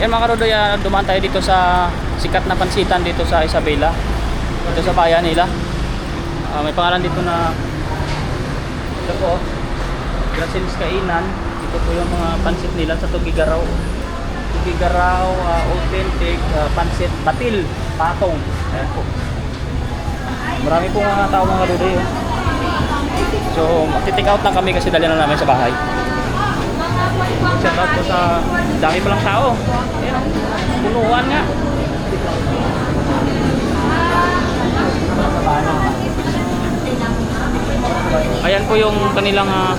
Yan mga karodoy, ah, dumaan tayo dito sa sikat na pansitan dito sa Isabela. Dito sa bayan nila. Ah, may pangalan dito na ito po, Gracils Kainan. Ito po yung mga pansit nila sa Tugigaraw. Tugigaraw, ah, authentic, ah, pansit, batil, patong. Ayan po. Marami po mga tao mga karodoy. Oh. So, titik out lang kami kasi dali na namin sa bahay. Shout out po sa dami pa lang tao. Ayan, oh. punuan nga. Ayan po yung kanilang ah,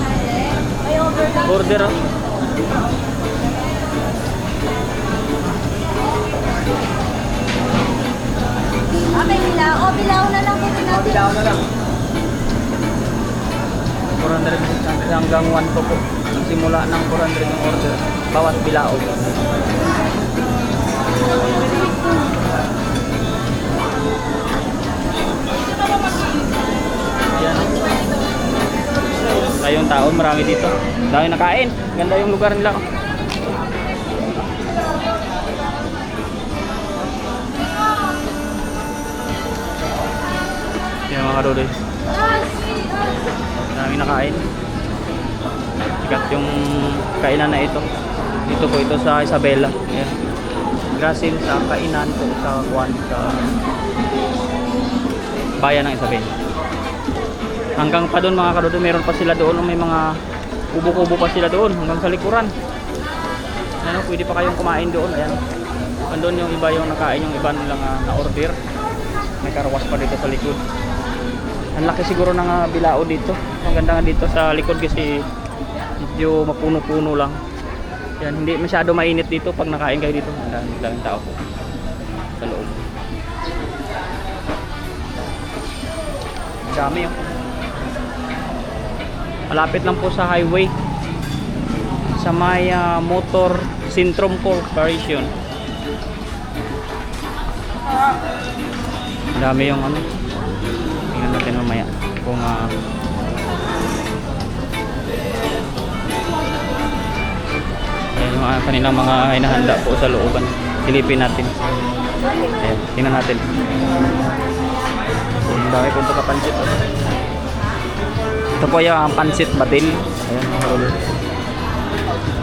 order. oh. Ah, may bilao. O, bilao na lang po natin. Bilao na lang. 400 hanggang 1 po po. Simula ng 400 yung order. Bawat bilao. Yan. Tayong tao, marami dito. Dami nakain. Ganda yung lugar nila. Yan mga kadodoy. Dami nakain. Sikat yung kainan na ito. Dito po ito sa Isabela. Ayan. Grasil sa kainan po sa Juan sa bayan ng Isabela. Hanggang pa doon mga kadodo, meron pa sila doon. May mga kubo-kubo pa sila doon hanggang sa likuran. Ano, pwede pa kayong kumain doon. Ayan. Andun yung iba yung nakain, yung iba nilang ah, na-order. May karawas pa dito sa likod. Ang laki siguro ng ah, bilao dito. Ang ganda nga dito sa likod kasi medyo mapuno-puno lang. Yan, hindi masyado mainit dito pag nakain kayo dito. Ang dami daming tao po sa loob. Dami oh. Malapit lang po sa highway. Sa may ah, Motor Syndrome Corporation. Dami yung ano. Tingnan natin mamaya kung ah, Ah, kanilang mga hinahanda po sa looban. Silipin natin. Ayan, tingnan natin. Ang dami po ito kapansit. oh. Ito po yung pansit batil. Ayan, mga karolo.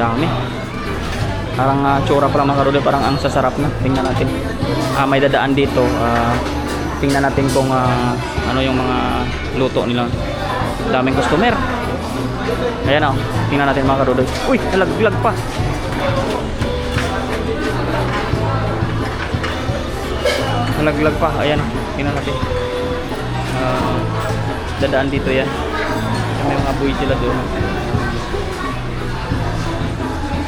Dami. Parang ah, tsura pa lang mga karolo. Parang ang sasarap na. Tingnan natin. Ah, may dadaan dito. Ah, tingnan natin kung ah, ano yung mga luto nila. Daming customer. Ayan o. Tingnan natin mga karudoy. Uy! Nalaglag pa. Nalaglag pa. Ayan o. Tingnan natin. Ah, dadaan dito yan. May mga buhay sila doon.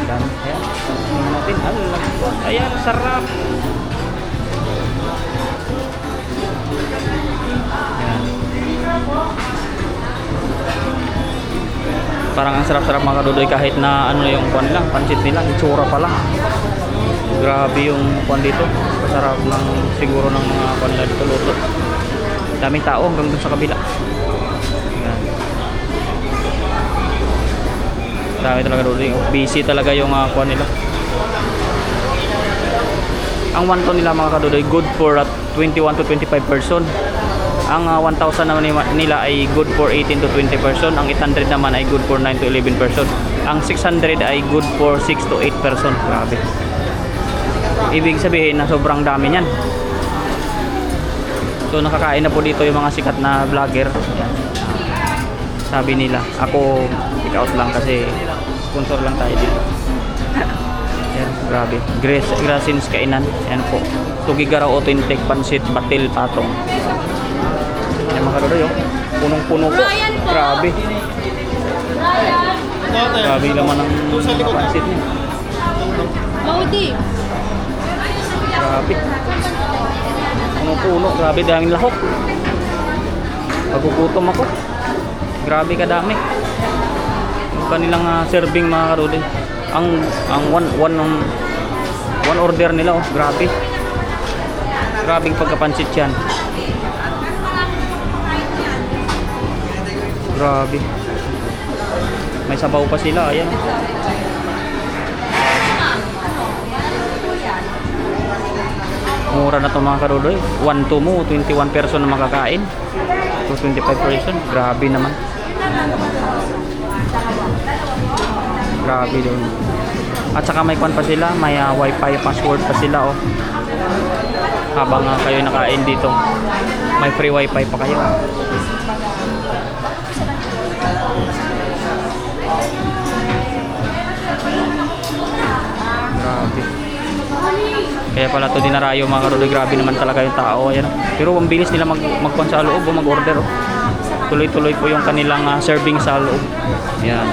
Dami. Ayan. Tingnan natin. Alam. Ayan. Sarap. Ayan. Parang ang sarap-sarap mga kadudoy kahit na ano yung kuan nila, pansit nila, itsura pa lang. Grabe yung kuan dito. Kasarap ng siguro ng mga kuan nila dito luto. Daming tao hanggang dun sa kabila. Ayan. Dami talaga dudoy. Busy talaga yung uh, kuan nila. Ang wonton nila mga kadudoy, good for at 21 to 25 person. Ang ah, 1,000 naman ni- nila ay good for 18 to 20 person. Ang 800 naman ay good for 9 to 11 person. Ang 600 ay good for 6 to 8 person. Grabe. Ibig sabihin na sobrang dami niyan. So nakakain na po dito yung mga sikat na vlogger. Yan. Sabi nila, ako pick out lang kasi sponsor lang tayo dito. Yan, grabe. Grace, Grasins Kainan. Yan po. Tugigaraw Authentic Pansit Batil Patong. Mga karodoy, oh. Punong-puno po. Grabe. Grabe laman ng pansit niya. Maudi. Grabe. Puno-puno. Grabe, daming lahok. Pagugutom ako. Grabe kadami. Yung kanilang ah, serving mga karodoy. Ang ang one one um, one order nila oh, grabe. Grabing pagkapansit yan. Grabe. May sabaw pa sila, ayan. mura na to mga kadudoy. 1 to mo, 21 person na makakain. So 25 person, grabe naman. Grabe doon. At saka may kwan pa sila, may ah, wifi password pa sila oh. Habang ah, kayo nakain dito, may free wifi pa kayo. Kaya pala to dinarayo mga karuloy, grabe naman talaga yung tao. Ayan. oh. Pero ang bilis nila mag magkuhan sa loob, o mag-order. Oh. Tuloy-tuloy po yung kanilang ah, serving sa loob. Ayan.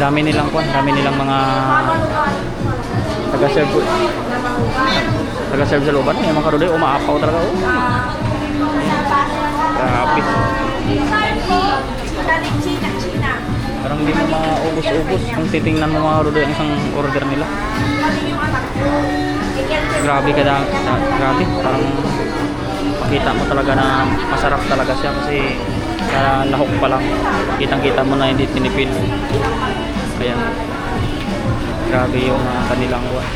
Dami nilang kuhan, dami nilang mga taga-serve. Taga-serve sa looban. Ayan mga karuloy, umaapaw talaga. Oh. Grabe. Parang hindi mo maubos-ubos kung titingnan mo mga karuloy ang isang order nila. Grabe ka da, da- grabe. Parang makita mo talaga na masarap talaga siya kasi sa lahok pa lang. Kitang-kita mo na hindi tinipid. Ayan. Grabe yung uh, kanilang buwan.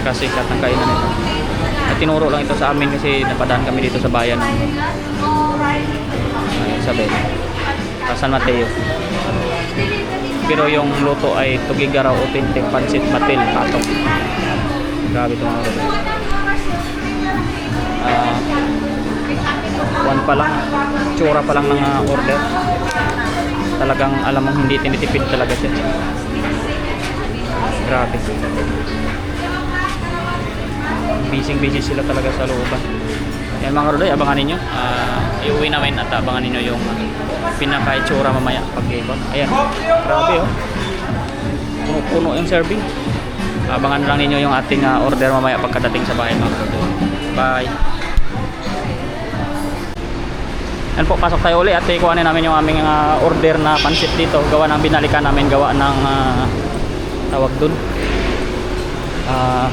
Kasi katang kainan nito. At tinuro lang ito sa amin kasi napadaan kami dito sa bayan. Isabel. Sa San Mateo. Pero yung luto ay Tugigaraw Authentic Pancit Matil Patok. Grabe ito mga kapatid. Ah, one pa lang, tsura pa lang ng ah, order. Talagang alam mong hindi tinitipid talaga siya. Grabe. Busy-busy sila talaga sa looban. Yan mga karuloy, abangan ninyo. Ah, iuwi namin at abangan ninyo yung uh, pinaka-itsura mamaya pag ikot. Ayan, grabe oh. Puno-puno yung serving. Abangan lang ninyo yung ating ah, order mamaya pagkadating sa bahay mga karuloy. Bye! Yan po, pasok tayo uli at ikuhanin namin yung aming ah, order na pansit dito. Gawa ng binalikan namin, gawa ng ah, tawag dun. Ah,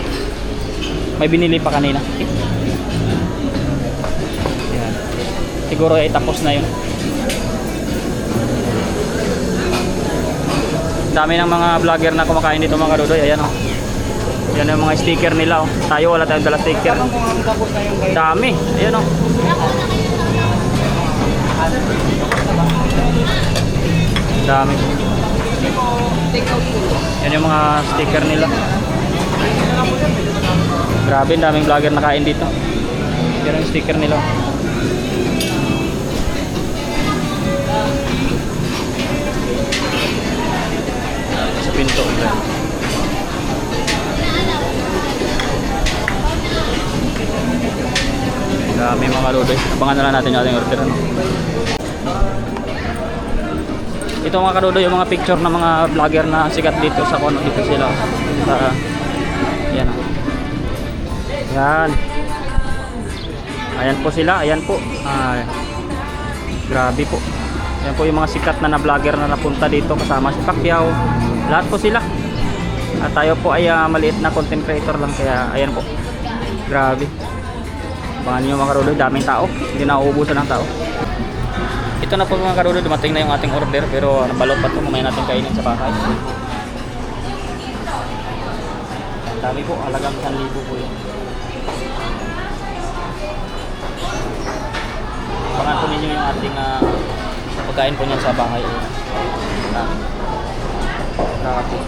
may binili pa kanina. Siguro ay tapos na yun. Dami ng mga vlogger na kumakain dito mga kadudoy. Ayan o. Oh. Yan yung mga sticker nila oh. Tayo wala tayong dala sticker. Dami. Ayan o. Oh. Dami. Yan yung mga sticker nila. Grabe, daming vlogger nakain dito. Yan ang sticker nila. Pinto. Dami mga lodoy. Abangan na lang natin yung ating order. Ano? Ito mga kadodo yung mga picture ng mga vlogger na sikat dito sa kono dito sila. Sa, yan. oh. Yan. Ayan po sila, ayan po. Ah, grabe po. Ayan po yung mga sikat na na vlogger na napunta dito kasama si Pacquiao. Lahat po sila. At tayo po ay ah, maliit na content creator lang kaya ayan po. Grabe. Abangan nyo mga karuloy, daming tao. Hindi na uubusan ng tao. Ito na po mga karuloy, dumating na yung ating order pero nabalot pa ito, mamaya natin kainin sa bahay. Ang dami po, halagang 1,000 po yun. Abangan po ninyo yung ating uh, pagkain po niyan sa bahay. Uh, Grabe.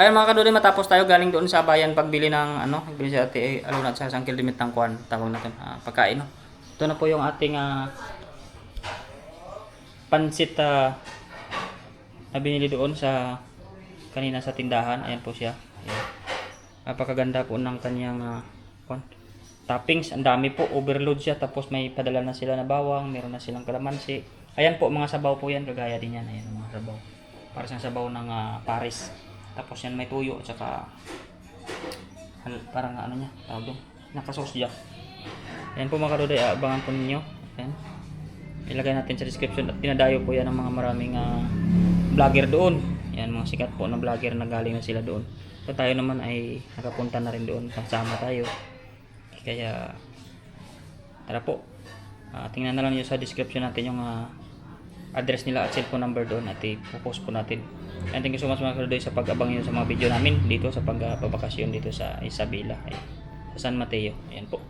Ayun mga kaduli, matapos tayo galing doon sa bayan pagbili ng ano, pagbili sa ate, ano na sa sangkil limit ng kwan, tawag natin, ah, pagkain. No? Ito na po yung ating ah, pansit ah, na binili doon sa kanina sa tindahan. Ayan po siya. Ayan. Napakaganda po ng kanyang kwan. Toppings, ang dami po, overload siya. Tapos may padala na sila na bawang, meron na silang kalamansi. Ayan po, mga sabaw po yan, kagaya din yan. Ayan, mga sabaw. Para siyang sabaw ng ah, Paris. Tapos yan may tuyo, at saka parang ano niya, tawag doon, nakasos. Ayan po mga kaduday, abangan po ninyo. Ayan. Ilagay natin sa description at pinadayo po yan ng mga maraming ah, vlogger doon. Yan, mga sikat po na vlogger na galing na sila doon. So tayo naman ay nakapunta na rin doon, kasama tayo. Kaya, tara po. Ah, tingnan na lang niyo sa description natin yung ah, address nila at cellphone number doon at i-post po natin. And thank you so much mga kaludoy sa pag-abang nyo sa mga video namin dito sa pagbabakasyon dito sa Isabela, ay, sa San Mateo. Ayan po.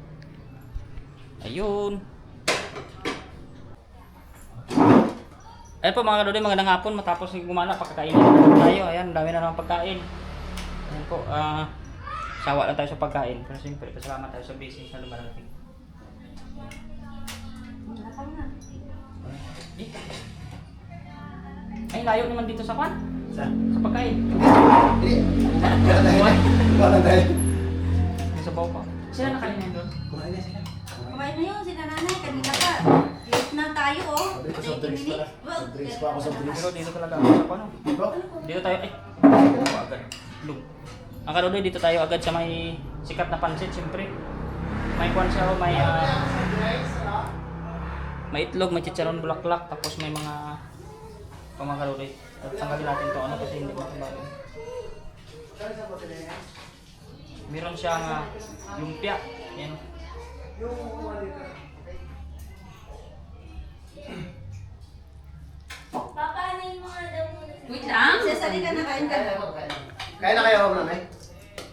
Ayun. Ayan po mga kaludoy, magandang hapon. Matapos gumala, pagkakain na naman tayo. Ayan, dami na naman pagkain. Ayan po, ah, sawa lang tayo sa pagkain. Pero siyempre, pasalamat tayo sa business na lumarating. Ay, layo naman dito sa kwan. Saan? Sa pagkain. Hindi. Wala tayo. Wala tayo. Yung sa bawah pa. Sila nakain na doon. Kumain na sila. Kumain na yun, sila nanay. Kanina pa. Late na tayo, oh. Sabi ko, soft drinks pala. Soft drinks pa ako, soft drinks. Pero dito talaga ako sa kwan. oh. Dito? Dito tayo, ay. Agad. Lug. Ang kaluloy, dito tayo agad sa may sikat na pansit, siyempre. May kwan siya, oh, may ah, may itlog, may chicharon bulaklak, tapos may mga pamakaluloy. At tanggalin natin to ano kasi hindi makabagay. Meron siyang uh, lumpia. Yan. Wait lang. Sasali ka na, kain ka na. Kaya na kayo ako nanay?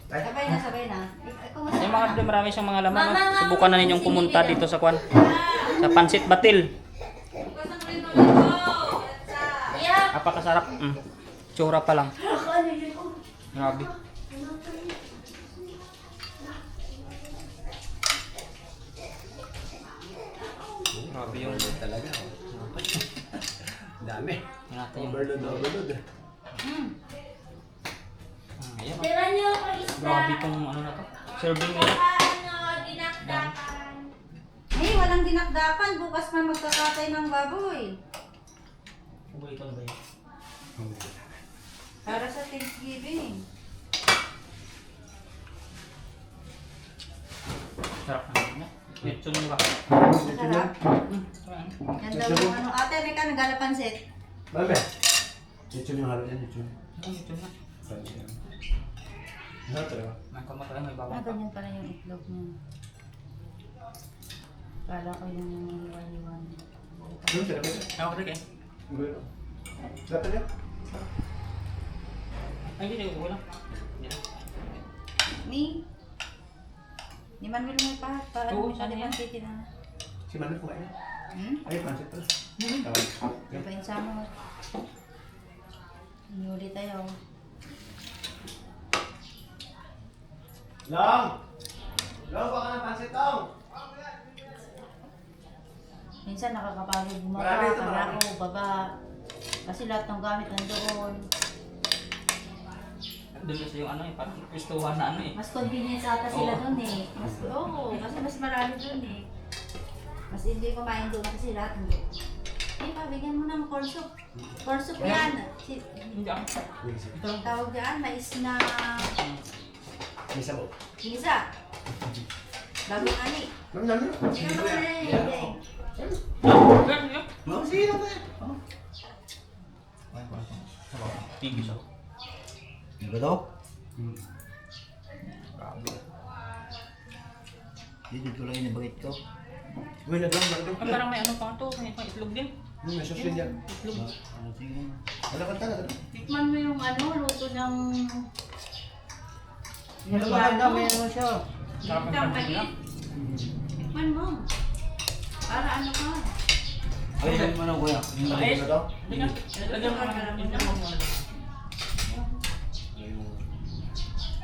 Ay. Sabay na, sabay na. Yung mga kaluloy, marami siyang mga laman. Mama, Subukan na ninyong pumunta dito sa kwan. Sa Pansit Batil. Yeah. Napakasarap. Mm. Tsura pa lang. Grabe. Grabe yung Talaga. Dami. Yan natin yung Overload, overload. Ah, ayan. Tira niyo ako isda. Grabe tong ano na to. Serving nila. Dinakdakan. Hey, walang dinakdakan. Bukas pa magkakatay ng baboy. Paborito na ba yun? Para sa Thanksgiving. Sarap na nung ka. Masarap. Mm. sarap. Yan daw yung ano. Ate, may ka nagalapansit. Mami. Chichon yung halo niya, chichon. Ay, medyo na. Sabi niya. Ano? May tayo, may Ah, bawang pa. ganyan pala yung itlog niya. Kala ko yung iwan-iwan. Ano ba? Ako rin eh. Bueno. Dapat niya? Ay, hindi, na. Ni? Ni Manuel mo pa. Pa Oo, ano sana ni yan. Pansiti na. Si Manuel kumain na. Hmm? Ay, pansit pala. Di ba yung samo? Inuli tayo. Long! Long, baka ng pansit, Long! Minsan nakakapagod Marami bumaba, ito, kaya marami. ako baba. Kasi lahat ng gamit nandoon. Doon kasi yung ano eh, parang gustuhan na ano eh. Mas convenience ata sila Oo. doon eh. Mas, oo, kasi mas marami doon eh. Mas hindi kumain doon kasi lahat hindi. Eh, pa, bigyan mo ng corn soup. Corn soup yan. Si, Hindi ako. Ito tawag dyan, mais na May sabaw. pizza. Bago ani. Mami, mami. Hindi ka naman eh. Hindi. Mami, sige lang tayo. Tigis ako. Di ba daw? Grabe. Hindi ko lang inabagit ko. Uy, naglang, naglang. Ah, parang may ano pa to, may, may itlog din. Hmm, may sauce din yan. Itlog. Ano sige na. Wala kang talaga. Tikman mo yung ano, luto ng... Ano ba na may ano siya? Sarap. Tikman mo. Para ano ka. Ay, mo na kuya. Yung Ay, Ano daw? Hindi ka. Lagyan mo na. Lagyan mo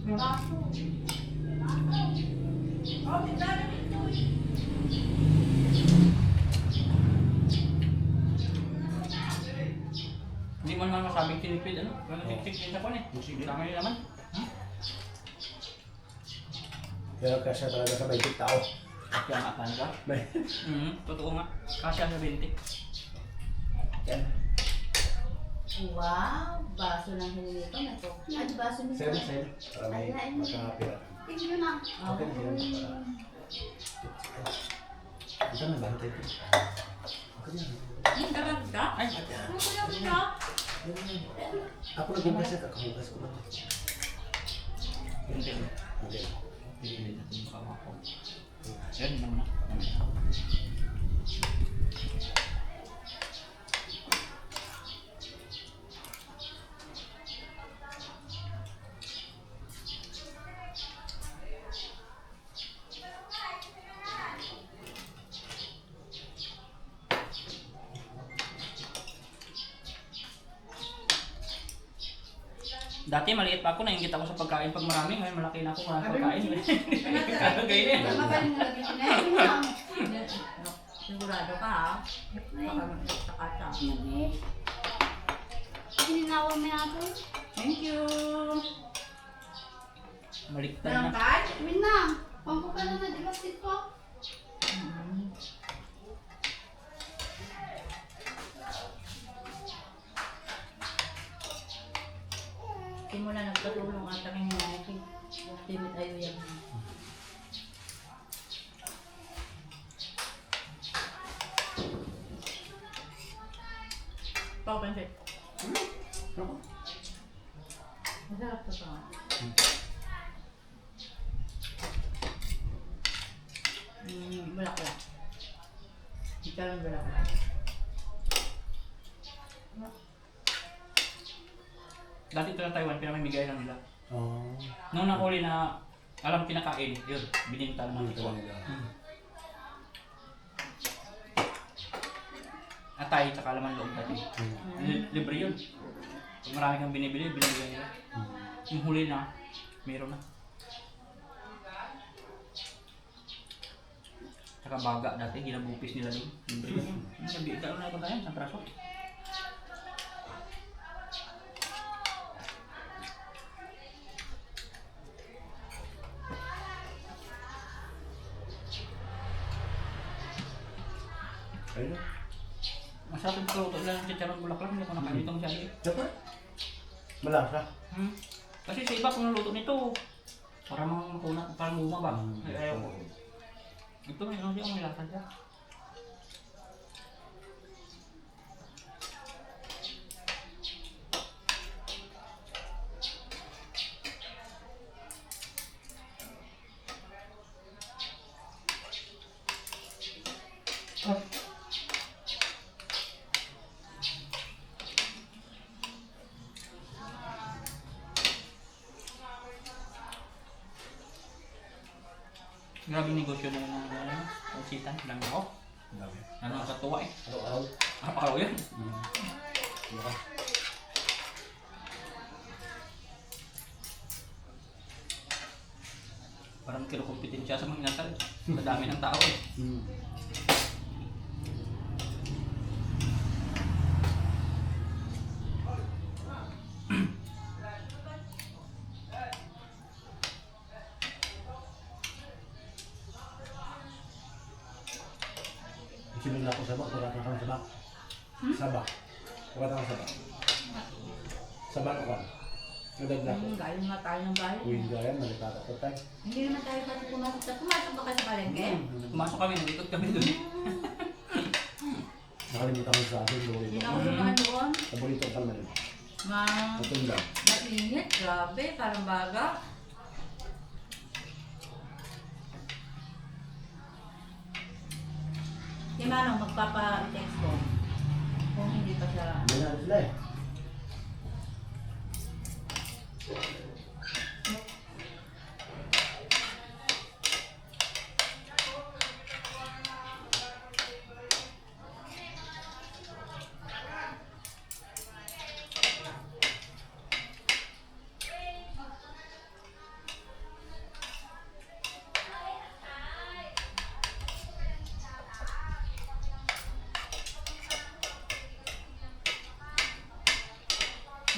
Hindi mo naman masabing tinipid, ano? Ano tiktik sa pan eh. Sige. Tama yun naman. Hmm? Kaya kasya talaga sa 20 tao. Kaya nga, ka? Mm -hmm. Totoo nga. Kasya sa 20. Yan. Wow, baso ng hiningi ko. May coke. Ay, baso ni Seven, seven. Para may Alain. makakapira. Tingnan nyo na. Okay na yan. Para... Ito na ba? Ito ito. Okay na. Yung karagda. Ay, Ano ko lang siya? Ako nagbukas yan. Kakabukas ko lang. hindi. Hindi. Hindi natin makakako. Yan naman na. Dati maliit pa ako, naingit ako sa pagkain pag marami. Ngayon malaki na ako, marami pagkain. Kagay na yan. Magaling na lagi siya. Sigurado ka ha? Baka magkakata. Sininawa mo ako. Thank you. Baliktad na. Win na. Pampo ka na na, di ba sit ko? Simula nagpatulong ang taking hinaki. Timid ayo yan. Pao pansit. Masarap to pa. Mm, bulaklak. Ikaw lang bulaklak. Dati ito ng Taiwan, pinamimigay lang nila. Oh. Nung nakuli na alam kinakain, yun, bininta naman ito. nila. Atay, tsaka laman loob dati. Hmm. Li- Libre yun. Kung marami kang binibili, binibigyan nila. Hmm. Yung huli na, meron na. Tsaka baga dati, ginabupis nila doon. Libre yun. Sabi, ikaw na ito tayo, isang praso. Grabe negosyo na yun ng ano, ng sitan, lang ako. Ang. Ano, katuwa eh. Araw-araw. Araw-araw yun. Hmm. Diba? Parang kinukumpitin siya sa mga inasal. Sa dami ng tao eh. Hmm. Sinula ko sabak, wala kang sabak. Sabak. Wala kang sabak. Sabak ako. Nadagdag ko. Hmm, galing nga tayo ng bahay. Uy, gaya, nalipat ako tayo. Hindi naman tayo pati pumasok sa pumasok ba kayo sa palengke? Pumasok kami, nandito kami dun. Nakalimutan ko sa akin, Hindi paborito. na ako dumaan doon. Paborito ko naman. Ma, Matunda. mainit, grabe, parang baga. Magpapa-text ko. Kung hindi pa siya.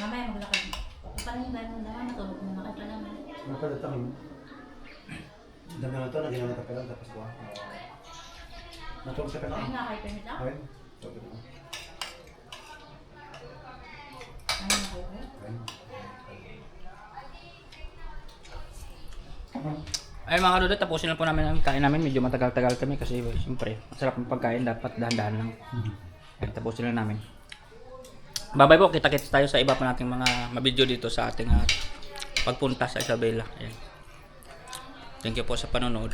Mamaya maglakad. Panahinggan mo naman, matulog mo na ka naman. Napalit ako. Dami na ito, naging naman tapilan, tapos ko. Natulog sa kanila. Ayun nga, kay Pemit ako. Ayun, tulog na. Ayun na Ay mga kadudot, tapusin na po namin ang kain namin. Medyo matagal-tagal kami kasi siyempre, masarap ang pagkain. Dapat dahan-dahan lang. Mm-hmm. Ay, tapusin na namin. Bye-bye po. Kita-kits tayo sa iba pa nating mga mabideo dito sa ating ah, pagpunta sa Isabela. Ayan. Thank you po sa panonood.